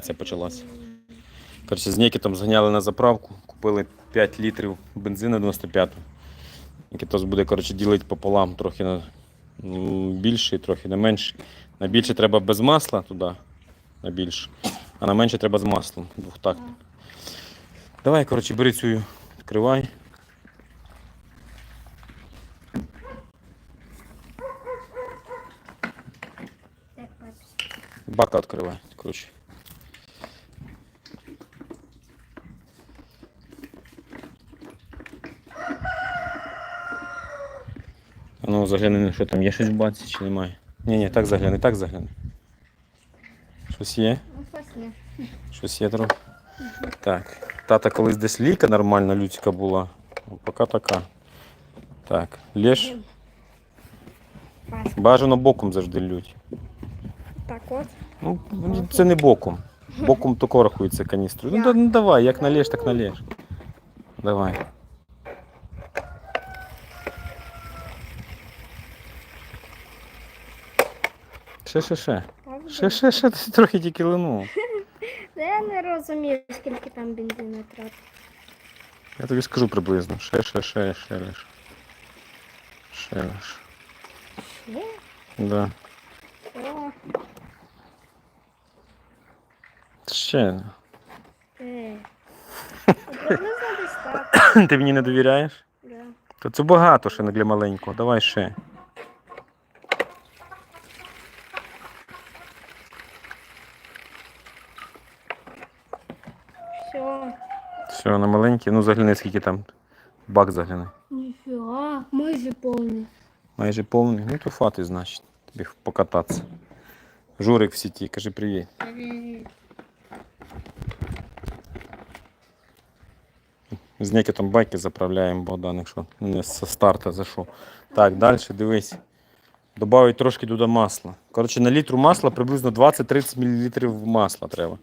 Це почалася. Коротше, з Нікітом зганяли на заправку, купили 5 літрів бензину 95. Нікітос буде коротше, ділити пополам, трохи на м, більше, трохи на менше. На більше треба без масла туди, на більше, а на менше треба з маслом. Двохтактно. Давай, коротше, бери цю, відкривай. Бака відкривай. Коротше. Ну загляни, що там є щось в баці чи немає. Ні, ні, так загляни, так загляни. Щось є? Ну, щось є. Трохи. Так. Тата колись десь ліка нормальна людська була. а Поки така. Так. Лєш. Бажано боком завжди лють. Так от. Ну, ну, це не боком. Боком тако рахується каністрою. Ну, да- ну давай, як налєш, так налєш. Давай. Ще, ще, ще. Ще, ще, ще, ти трохи тільки линув. Я не розумію, скільки там бензину треба. Я тобі скажу приблизно. Ще, ще, ще, ще лиш. Ще лиш. Ще? Да. О, Ще. е. Приблизно десь так. Ти мені не довіряєш? Да. То це багато ще не для маленького. Давай ще. Все. Все, на маленький. Ну загляни, скільки там. Бак загляни. Ніфіга, майже повний. Майже повний. Ну то фати, значить. Тобі покататися. Журик в сіті, кажи привіт. Привіт. З Нікітом байки заправляємо, Богдан, якщо не з старта зайшов. Так, далі дивись. Добавить трошки туди масла. Коротше, на літру масла приблизно 20-30 мл масла треба.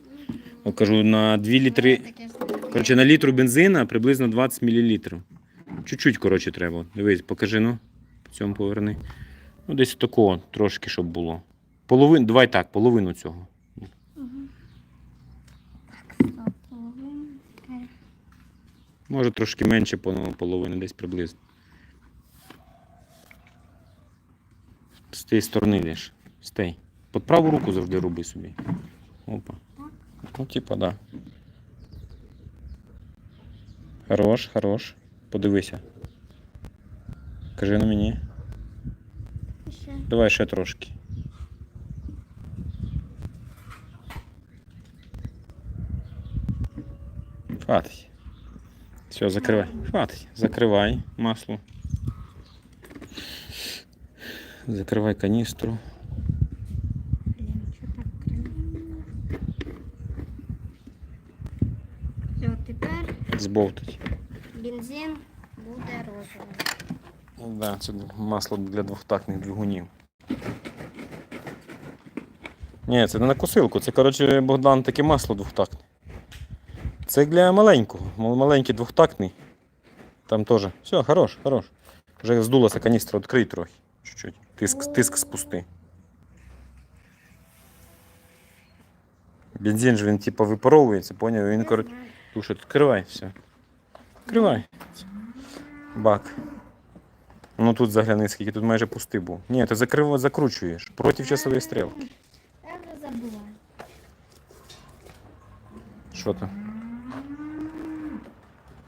Я кажу, на 2 літри. Коротше, на літру бензина приблизно 20 мл. Чуть-чуть, коротше, треба. Дивись, покажи, ну. По цьому поверни. Ну, десь такого трошки, щоб було. Половину, давай так, половину цього. Може трошки менше половини, десь приблизно. З тієї сторони лиш. З тієї. Під праву руку завжди роби собі. Опа. Ну, типа, да. Хорош, хорош. Подивися. Кажи на мені. Ще. Давай ще трошки. Хватить. Все, закривай. Хватить. Закривай масло. Закривай каністру. Збовтать. бензин буде розовий. Да, це масло для двохтактних двигунів. Ні, це не на косилку, це, коротше, Богдан таке масло двохтактне. Це для маленького. Маленький двохтактний. Там теж. Все, хорош, хорош. Вже здулася каністра, відкрий трохи. Чуть-чуть. Тиск, тиск спусти. Бензин ж він типу випаровується, поняв? Він коротше. Тушить, відкривай все. Відкривай. Бак. Ну тут загляни, скільки тут майже пустий був. Ні, ти закрив, закручуєш. Проти часової стрілки. Я вже забула. Що там?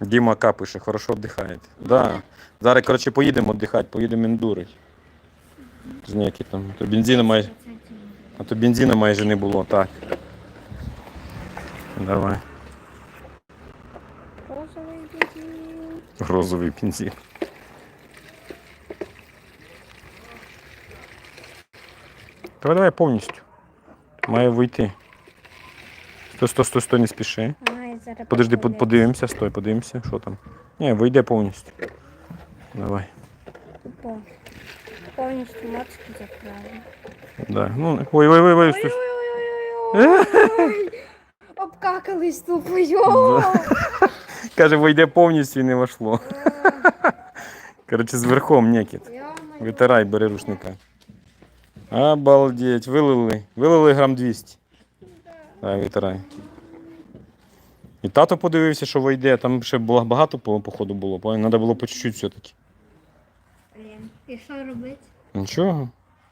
Діма К пише, хорошо віддихаєте. Да. Зараз, коротше, поїдемо віддихати, поїдемо ендурить. З ніякі там. А То бензину майже, а то бензину майже не було, так. Давай. Розовий бензин. Розовий бензин. Давай, давай повністю. Має вийти. Стой, стой, стой, стой, не спіши. Подожди, под- подивимося, стой, подивимося, що там. Ні, вийде повністю. Давай. Повністю мацки заправили. Да. Ну, ой, ой, ой, ой, стой. Ой-ой-ой-ой-ой. Обкакались тупо, йо! Каже, вийде повністю і не вошло. Коротше, з верхом некіт. Витирай, бери рушника. Обалдеть, вилили. Вилили грам 200. Да. Давай, витирай. І тато подивився, що вийде, там ще було багато походу було, треба було по чуть-чуть все-таки. Блін. І що робити? Нічого.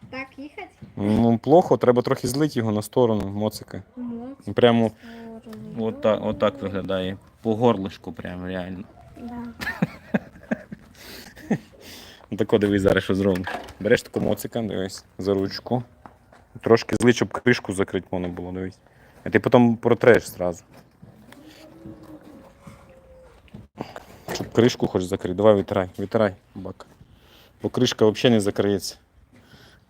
Так їхати? Ну, плохо, треба трохи злити його на сторону, моцика. Моц. Прямо сторону. от от так виглядає. По горлишку, прямо реально. Да. Тако дивись зараз, що зробимо. Береш таку моцика, дивись, за ручку. Трошки злить, щоб кришку закрити можна було, дивись. А ти потім протреш зразу. Щоб кришку хоч закрити. Давай витирай, витирай, бак. Бо кришка взагалі не закриється.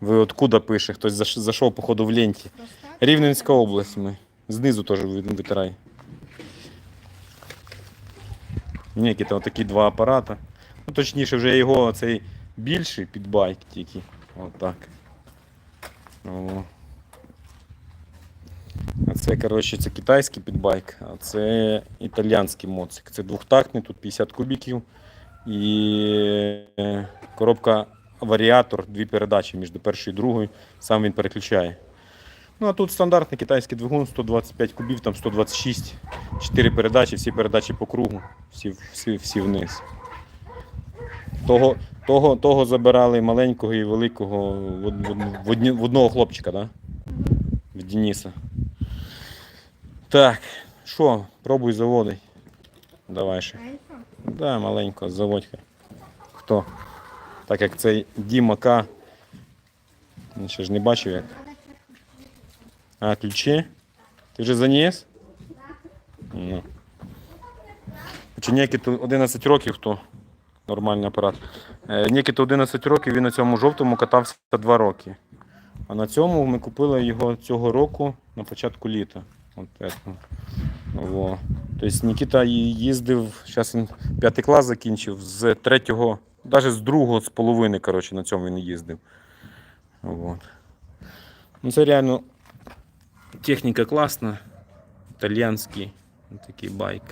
Ви откуда пише? Хтось заш- зайшов, походу, в ленті. Рівненська область ми. Знизу теж ви- витирай. Ні, там такі два апарата. Ну, точніше, вже його цей більший під байк тільки. Отак. А це, коротше, це китайський підбайк, а це італіянський моцик. Це двохтактний, тут 50 кубіків. І е, коробка варіатор, дві передачі між першою і другою. Сам він переключає. Ну а тут стандартний китайський двигун, 125 кубів, там 126, 4 передачі, всі передачі по кругу, всі, всі, всі вниз. Того, того, того забирали маленького і великого в, в, в, одного хлопчика, да? в Дениса. Так, що, пробуй заводи. Давай ще. Да, маленько, заводь. Хто? Так як цей Діма К. Він ще ж не бачив як. А, ключі? Ти вже заніс? Ну. Чи Нікіту 11 років, то нормальний апарат. Е, Нікіту 11 років, він на цьому жовтому катався 2 роки. А на цьому ми купили його цього року на початку літа. От. Во. Тобто Нікіта їздив, зараз він п'ятий клас закінчив, з третього, навіть з другого з половини, коротше, на цьому він їздив. Вот. Ну, це реально техніка класна. Італіянський такий байк.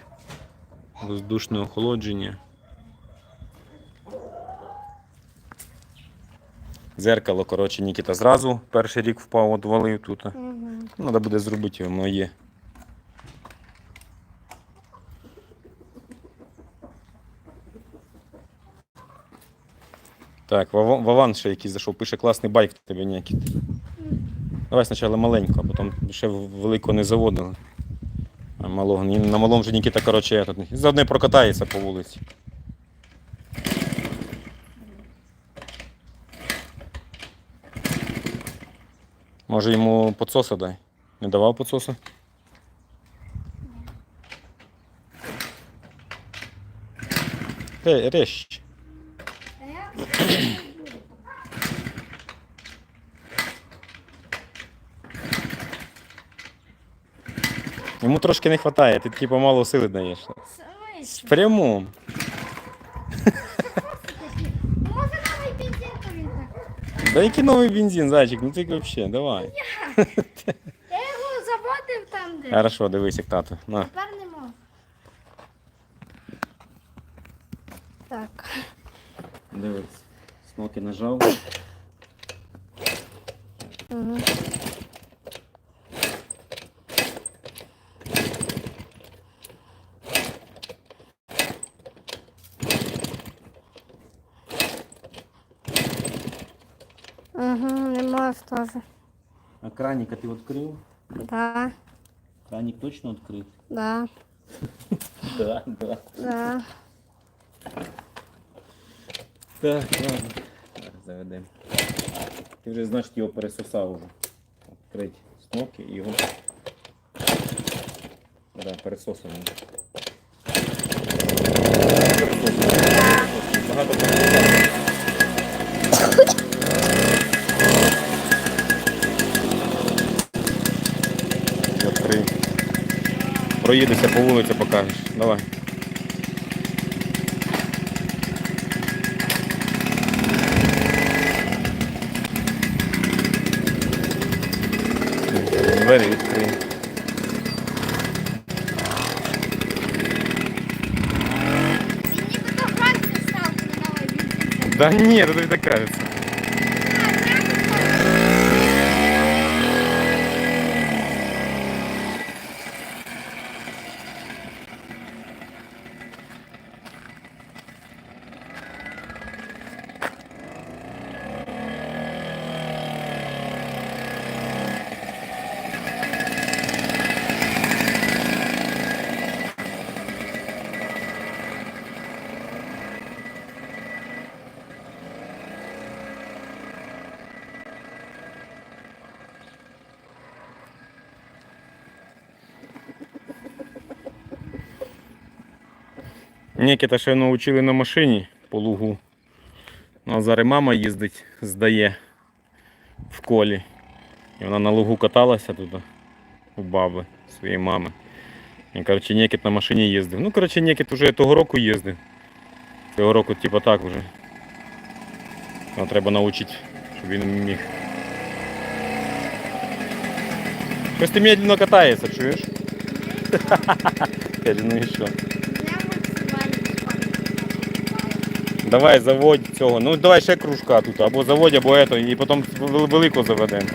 Воздушне охолодження. Зеркало, коротше, Нікіта зразу перший рік впав, отвалив тут. Угу. Треба буде зробити воно є. Так, Вован ще якийсь зайшов, пише класний байк в тебе Нікіт. Давай спочатку маленько, а потім ще великого не заводили. А малого. На малому вже Нікіта, коротше, этот, заодно прокатається по вулиці. Може йому підсоса дай? Не давав підсоса? Ре, рещ. Йому трошки не вистачає, ти типу мало сили даєш. Ну може новий бензин повітря? Да який новий бензин, зайчик, ну ти взагалі, давай. Я його заводив там, де. Хорошо, дивись, як тато. На. Тепер не можу. Так. Дивись. Смоки нажав. Угу, не можу теж. А краник ти відкрив? Да, Краник точно відкрив? да, Да, да. да. Так, ладно. Зараз заведемо. Ти вже, значить, його пересосав уже. Відкрить смоки і його. Да, пересосано. Багато пересосав. Відкрий. Проїдешся по вулиці, покажеш. Давай. Двері відкрий. Він нібито став новий. Да ні, це тобі так кажеться. Нікіта ще навчили на машині по лугу. Ну, а зараз мама їздить, здає в колі. І вона на лугу каталася тут у баби своєї мами. І, коротше, Нікіт на машині їздив. Ну, коротше, Нікіт вже того року їздив. Цього року, типу, так вже. Його треба навчити, щоб він міг. Щось ти медленно катається, чуєш? Ну і що? Давай заводь цього. Ну давай ще кружка тут. Або заводь, або ето, і потім велику заведемо.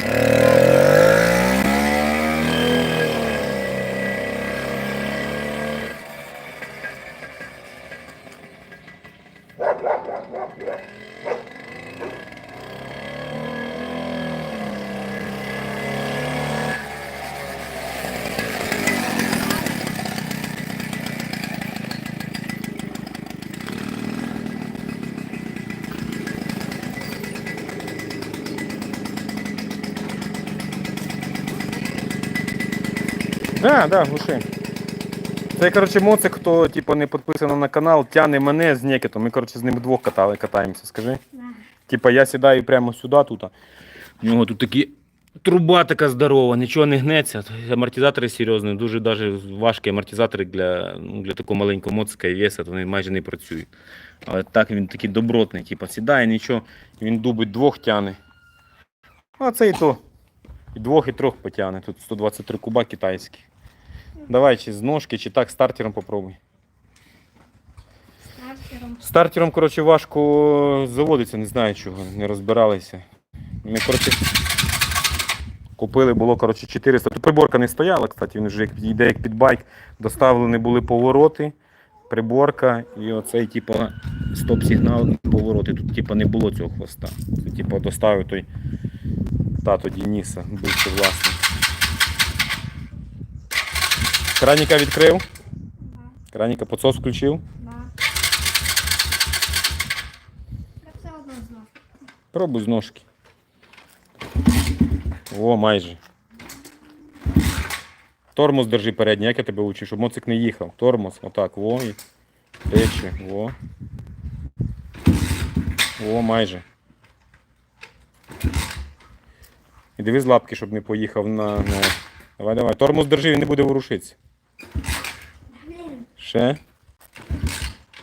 Да, да, глуши. Це, коротше, моцик, хто типу, не підписаний на канал, тяне мене з Нікітом. Ми, коротше, з ним вдвох катали, катаємося, скажи. Да. Типа я сідаю прямо сюди, тут. У нього тут такі труба така здорова, нічого не гнеться. Амортизатори серйозні, дуже даже важкі амортизатори для, ну, для такого маленького моцика і веса, вони майже не працюють. Але так він такий добротний, типа сідає, нічого, він дубить двох тяне. А це і то. І двох, і трьох потягне. Тут 123 куба китайських. Давай, чи з ножки, чи так стартером попробуй. Стартером. Стартером, коротше, важко заводиться, не знаю чого, не розбиралися. Ми, коротше, купили, було, коротше, 400. Тут приборка не стояла, кстати, він вже як йде як під байк. Доставлені були повороти, приборка і оцей, типу, стоп-сигнал повороти. Тут, типу, не було цього хвоста. Це, типу, доставив той тато Дениса, бивший власник. Краніка відкрив, Да. краніка підсос включив. Пробуй з ножки. О, майже. Тормоз держи передній, як я тебе учу, щоб моцик не їхав. Тормоз, отак, во і тече, во. О, майже. І диви з лапки, щоб не поїхав на... Давай, давай. Тормоз держи, він не буде ворушитися. Ще.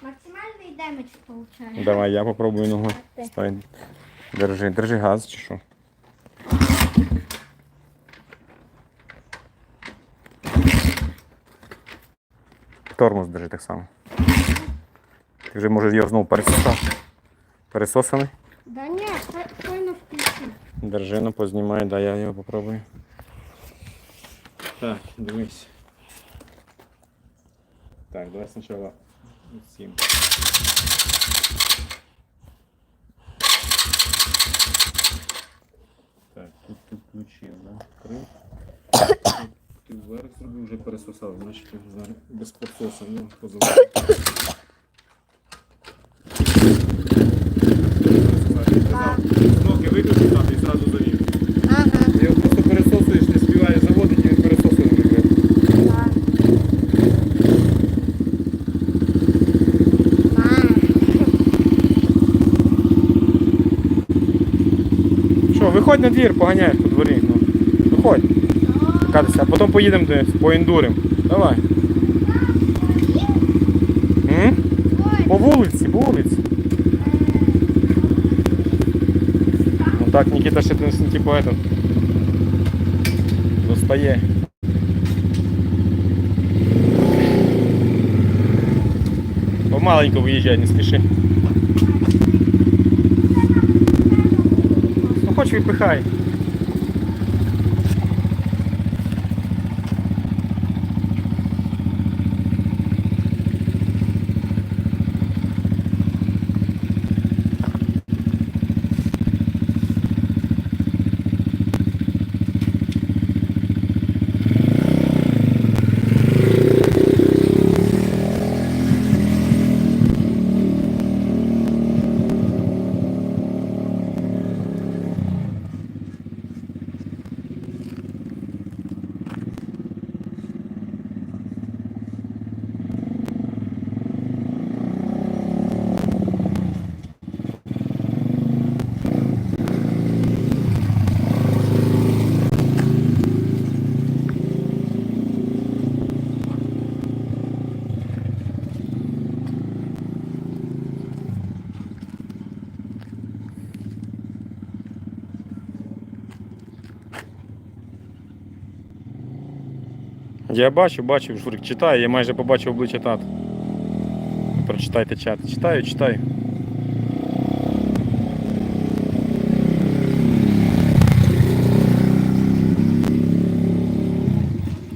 максимальний демедж получаю. Давай, я попробую ногу. Стань. Держи, держи газ чи що. Тормоз держи так само. Ти вже можеш його знову пересосати. Пересосаний. Да ні, це щойно включив. Держи, ну познімай, да, я його попробую. Так, дивись. Так, давай сначала 7. Так, тут тут включив, да? Крив. Ти зараз зробив, вже пересосав, значить без підсосу, ну, позову. Кнопки виключив там і зразу завів. Ага. Ти його просто пересосуєш, не співаєш заводити, і він пересосує вже. Що, виходь на двір, поганяєш по дворі. Ну. Виходь, катайся, а потім поїдемо десь, поіндурим. Давай. М? По вулиці, по вулиці. Ну так, Нікіта ще типу, типу этот, достає. Помаленько виїжджай, не спіши. Ну Я бачу, бачу, Журик читає, я майже побачив обличчя тата. Прочитайте чат. Читаю, читаю.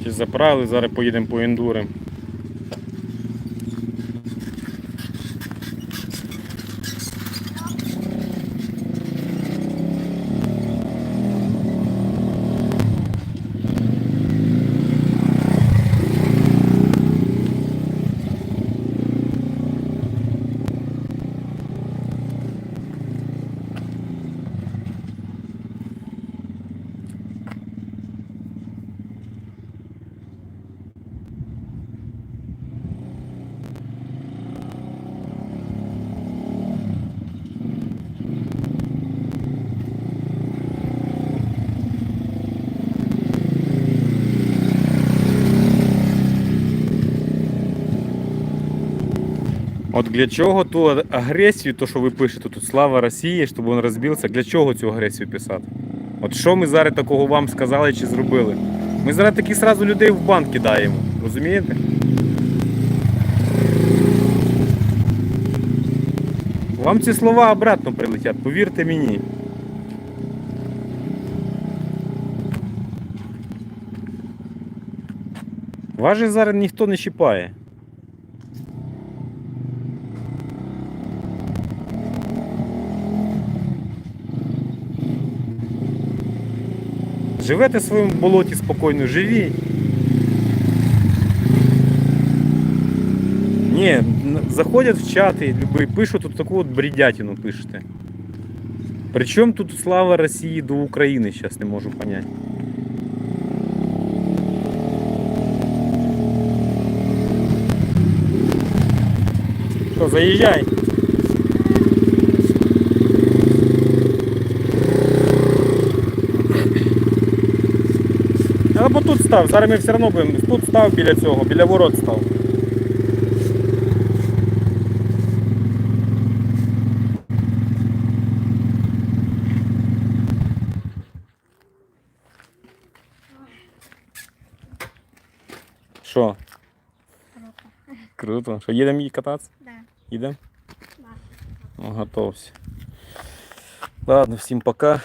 Чи заправили, зараз поїдемо по ендури. От для чого ту агресію, то що ви пишете тут слава Росії, щоб він розбився, для чого цю агресію писати? От що ми зараз такого вам сказали чи зробили? Ми зараз такі сразу людей в банк кидаємо, розумієте? Вам ці слова обратно прилетять, повірте мені. Вас же зараз ніхто не чіпає. Живете в своєму болоті спокійно, живіть. Ні, заходять в чати, пишуть тут таку от бредятину пишете. Причому тут слава Росії до України, зараз не можу понять. Що, заїжджай. Або тут став, зараз ми все одно будемо. Тут став біля цього, біля ворот став. Що? Круто. Що, їдемо її кататися? Да. Їдемо? Да. Ну, готовся. Ладно, всім пока.